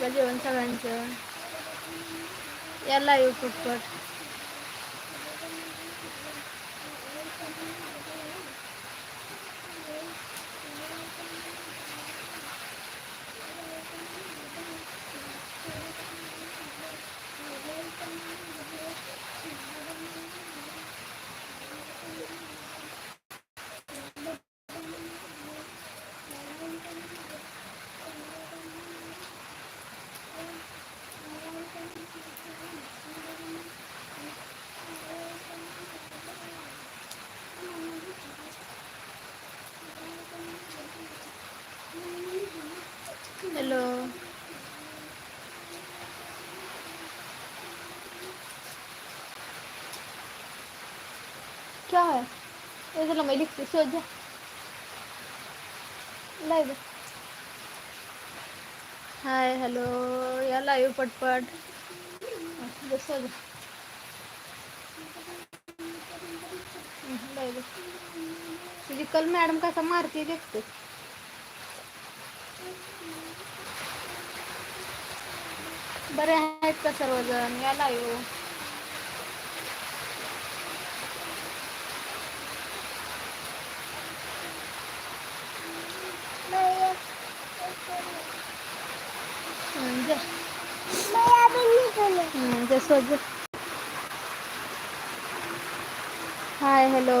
का जेवण सगळ्यांचं याला येऊ पटपट हॅलो क्या है? ये चलो मैं लिखती सो जा. लाइव हाय हॅलो या लाईव्ह पटपट. असं सो जा. तुझी कल मॅडम कसा मारते देखते. बरे आहेत का सर्वजण? या लाईव्ह हाय हॅलो.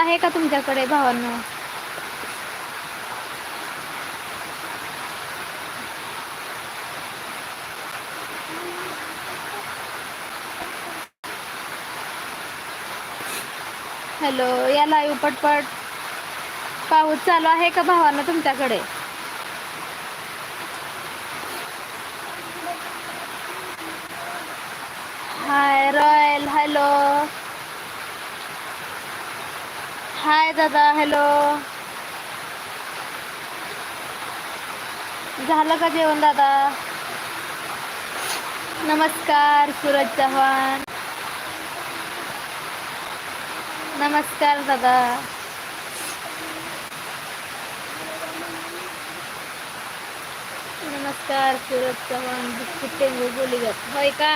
आहे का तुमच्याकडे भावांना? हॅलो या लाईव्ह पटपट. पाऊस चालू आहे का भावांना तुमच्याकडे? हाय रॉयल हॅलो हाय दादा हॅलो. झालं का जेवण दादा? नमस्कार सूरज चव्हाण. नमस्कार दादा. नमस्कार सूरज चव्हाण. बिस्किट टेंगू होय का?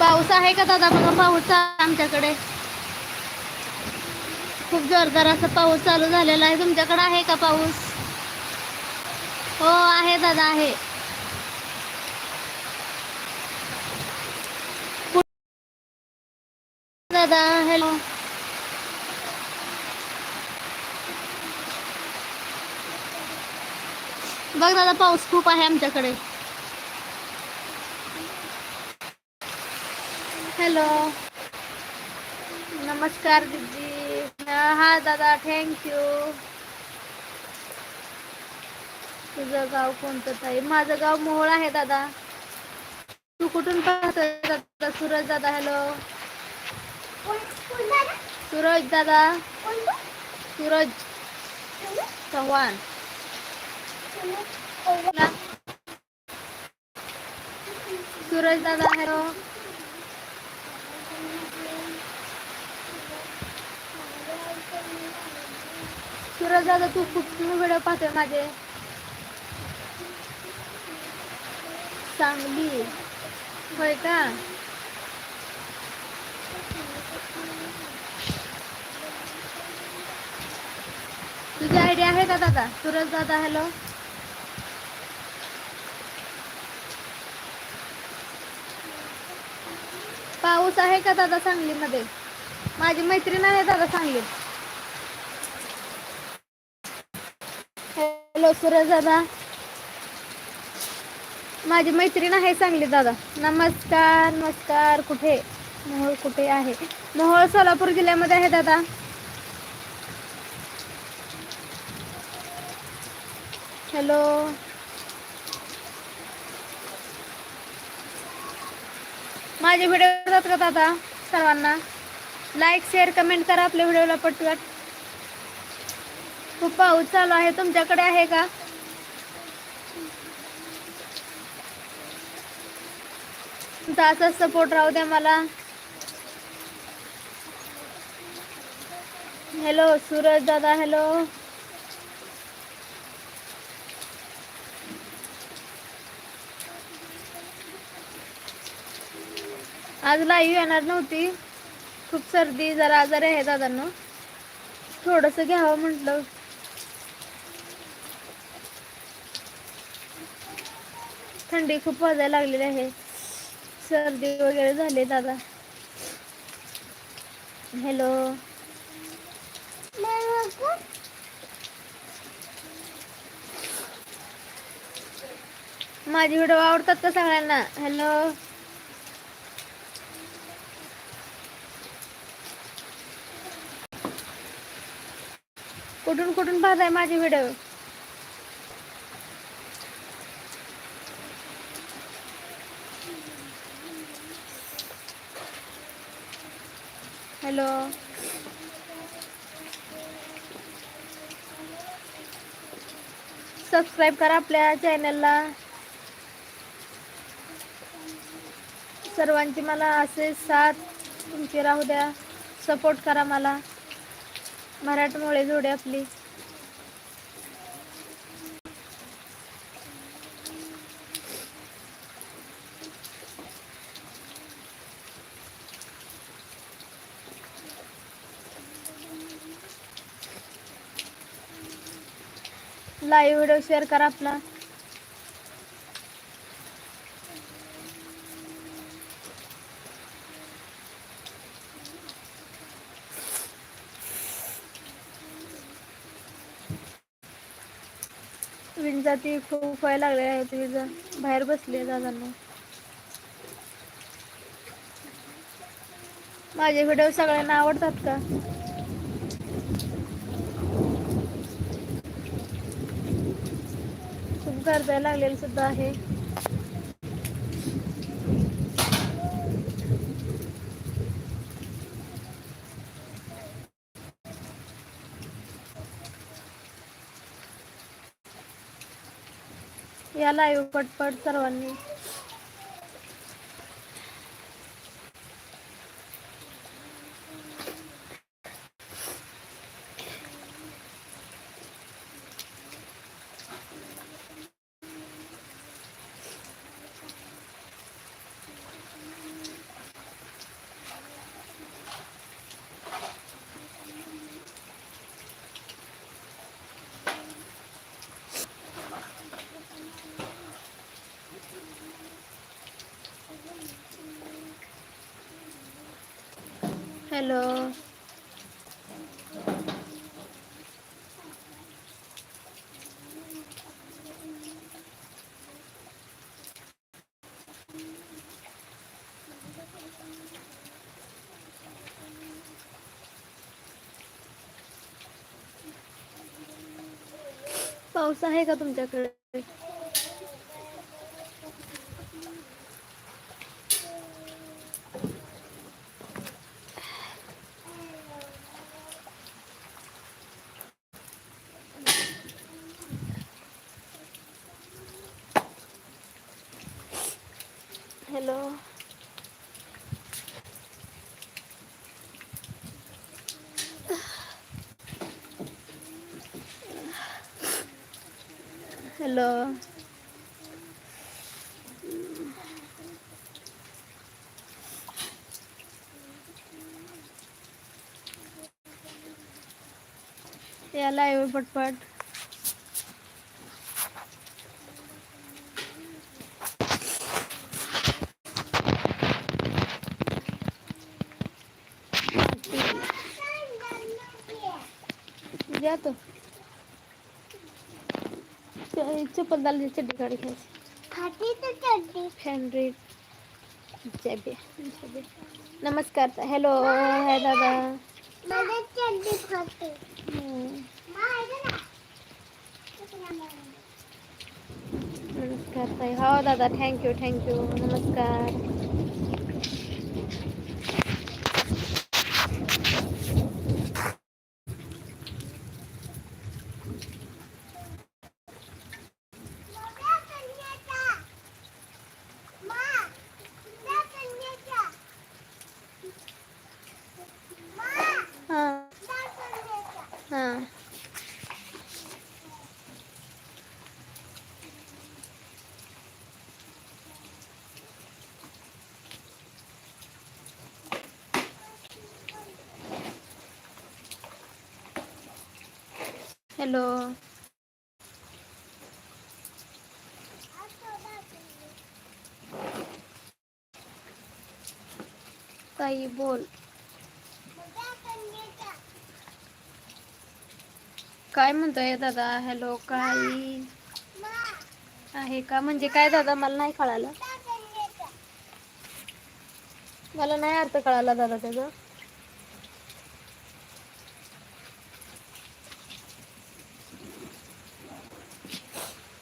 पाऊस आहे का दादा? बघा पाऊस आहे आमच्याकडे. खूप जोरदार असा पाऊस चालू झालेला आहे. तुमच्याकडे आहे का पाऊस? हो आहे दादा आहे. दादा हॅलो. बघ दादा पाऊस खूप आहे आमच्याकडे. हॅलो. नमस्कार दीदी. हा दादा थँक्यू तुझं गाव कोणतं ताई? माझं गाव मोहोळ आहे दादा. तू कुठून पाहतोय दादा? सूरज दादा हॅलो. सूरज दादा. सूरज चव्हाण. सूरज दादा हॅलो. सूरज दादा तू खूप व्हिडिओ पाहतोय माझे. चांगली होय का? तुझी आयडिया आहे का दादा? सूरज दादा हॅलो. पाऊस आहे का दादा सांगलीमध्ये? माझी मैत्रीण आहे दादा सांगली हॅलो सुरज दादा माझी मैत्रीण आहे सांगली दादा. नमस्कार नमस्कार. कुठे? मोहोळ कुठे आहे? मोहोळ सोलापूर जिल्ह्यामध्ये आहे दादा. हॅलो. माझे व्हिडिओ येतात का दादा सर्वांना? लाईक शेअर कमेंट करा. आपल्या व्हिडिओला पटवत. खूप पाऊस चालू आहे. तुमच्याकडे आहे का? तुमचा असाच सपोर्ट राहू द्या मला. हॅलो सूरज दादा हॅलो आज लाईव्ह येणार नव्हती. खूप सर्दी जरा आजारी आहे दादांना. थोडंसं घ्यावं म्हटलं. थंडी खूप वाजायला लागलेली आहे. सर्दी वगैरे झाली दादा हॅलो माझे व्हिडिओ आवडतात का सगळ्यांना? हॅलो कुठून कुठून पाहताय माझे व्हिडिओ हॅलो सबस्क्राईब करा आपल्या चॅनलला सर्वांची मला असे साथ तुमची राहू द्या. सपोर्ट करा मला. मराठमोळे जोडे आपली. लाईव्ह व्हिडिओ शेअर करा आपला. विंजा ती खूप व्हायला लागले आहेत विजा बाहेर बसली दादांना. माझे व्हिडिओ सगळ्यांना आवडतात का? खूप गरजायला लागलेलं सुद्धा आहे. या लाईव्ह पटपट सर्वांनी. हॅलो. पाऊस आहे का तुमच्याकडे? हॅलो. याला आहे पटपट. जातो. तो चप्पल डाल चड्डी काढी खायची खाती तर चड्डी फॅनरी जबे जबे नमस्कार हॅलो हाय दादा मला चड्डी खाते हम्म. नमस्कार हॅलो. ताई बोल. काय म्हणतोय दादा? हॅलो काही आहे का? म्हणजे काय दादा? मला नाही कळालं. मला नाही अर्थ कळाला दादा त्याचा.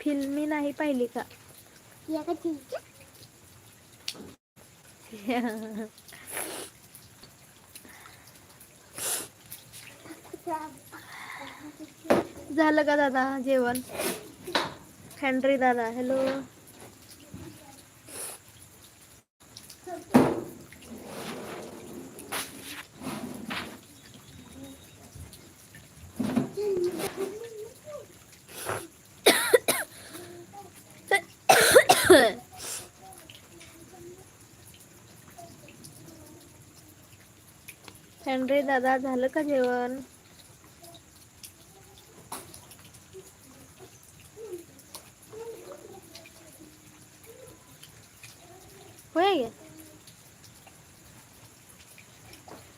फिल्म नाही पाहिली का? झालं का दादा जेवण? खंड्री दादा हॅलो रे दादा झालं का जेवण? होय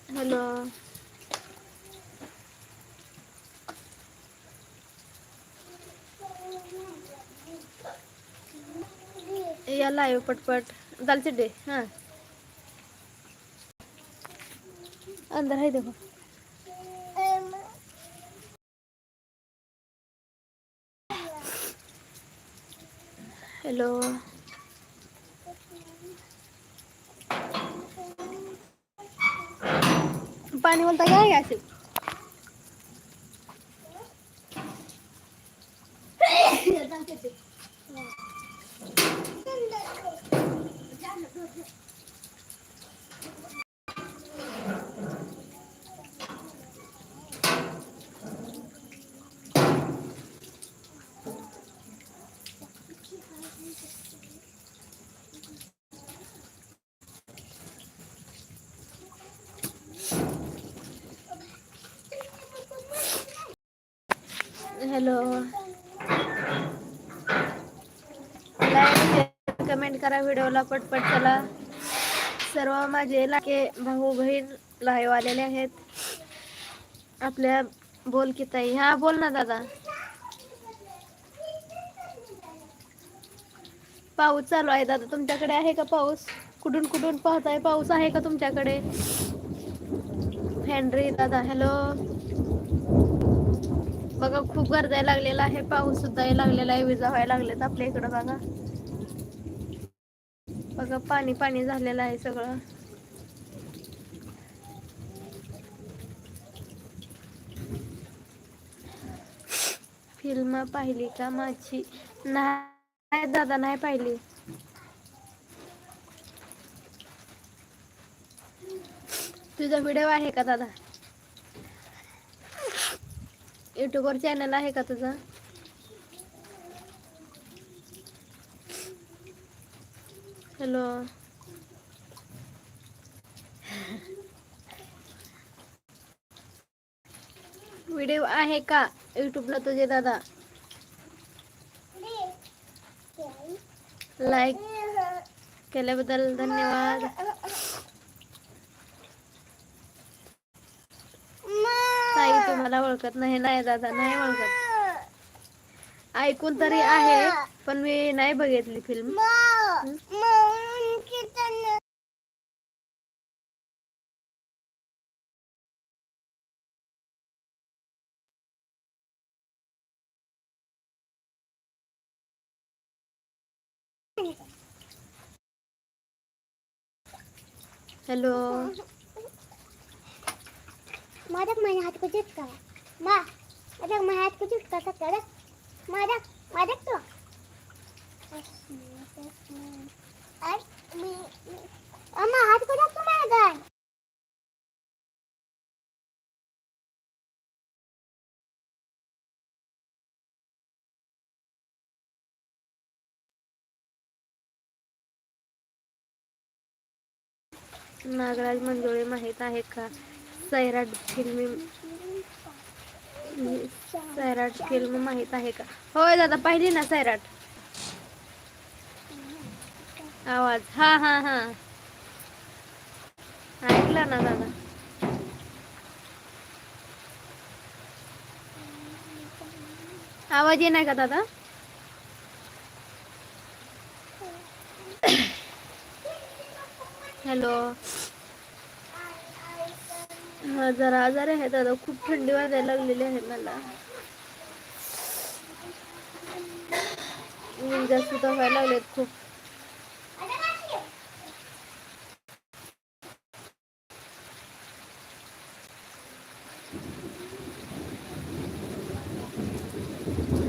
हॅलो. या लाईव्ह पटपट. दालचे डे हां. अंदर है देखो। हेलो पानी बोलता क्या है हॅलो लाईक कमेंट करा व्हिडिओला पटपट चला. सर्व माझे लाके भाऊ बहीण लाईव्ह आलेले आहेत. आपल्या बोल की ताई. हा बोल ना दादा. पाऊस चालू आहे दादा. तुमच्याकडे आहे का पाऊस? कुठून कुठून पाहताय? पाऊस आहे का तुमच्याकडे? हेनरी दादा हॅलो बघा खूप गरजा लागलेला आहे. पाऊस सुद्धा लागलेला आहे विजा व्हायला लागलेत आपल्या इकडं बघा. बघा पाणी पाणी झालेलं आहे सगळं. फिल्म पाहिली का माझी? नाही दादा नाही पाहिली. तुझा व्हिडिओ आहे का दादा? युट्यूबवर चॅनल आहे का तुझं? हॅलो व्हिडिओ आहे का युट्यूबला तुझे दादा? लाईक केल्याबद्दल धन्यवाद ताई तुम्हाला ओळखत नाही नाही दादा नाही ओळखत. ऐकून तरी आहे पण मी नाही बघितली film hello. Madak main hat kujut ka. मा माझ्या माझ्या कुठे कसा करत माझ्या माझ्या तो. नागराज मंजुळे माहीत आहे का? सैराट फिल्मी सैराट फिल्म माहीत आहे का? होय दादा पाहिली ना सैराट. आवाज. हा हा हा. ऐकला ना दादा. आवाज येणार का दादा? हॅलो. हा जरा आजार आहे दादा. खूप थंडी वाजायला लागलेली आहे मला. ऊन जास्त व्हायला लागलेत खूप.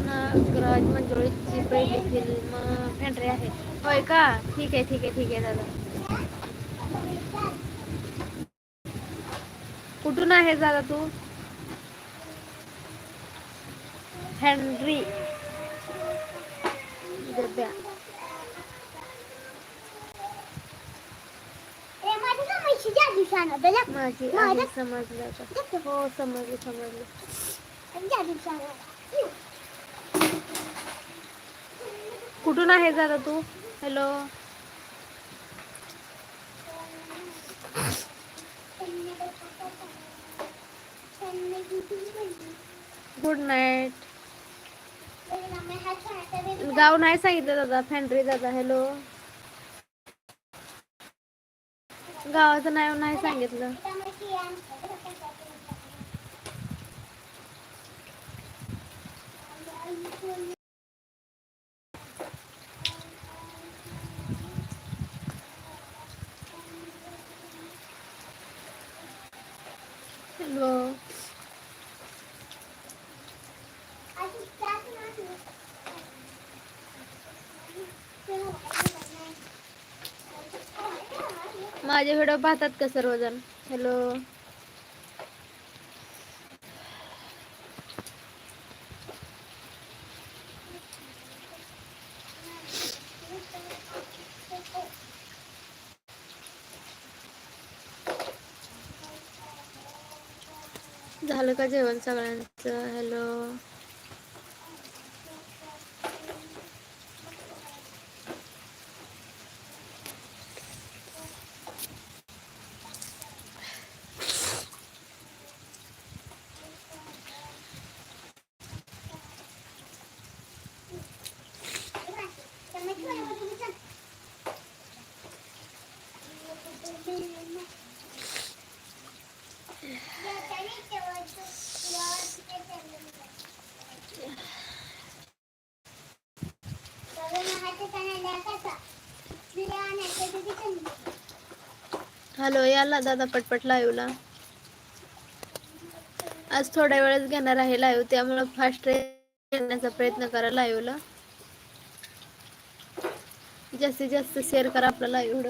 नागराज मंजुळेची पहिली फिल्म फॅन्ड्री आहे. होय का? ठीक आहे ठीक आहे ठीक आहे दादा. कुठून आहे दादा तू? हेनरी माझी समजलं. हो समजलं समजलं. sana. कुठून आहे दादा तू? Hello good night. गाव नाही सांगितलं दादा फॅन्ड्री दादा हॅलो. गावाचं नाव नाही सांगितलं हॅलो माझे व्हिडिओ पाहतात का सर्वजण? हॅलो झालं का जेवण सगळ्यांचं? हॅलो हॅलो याला दादा पटपट लाईव्हला आज थोड्या वेळच घेणार आहे लाईव्ह त्यामुळं फास्ट घेण्याचा प्रयत्न करा लाईव्हला जास्तीत जास्त शेअर करा आपला लाईव्ह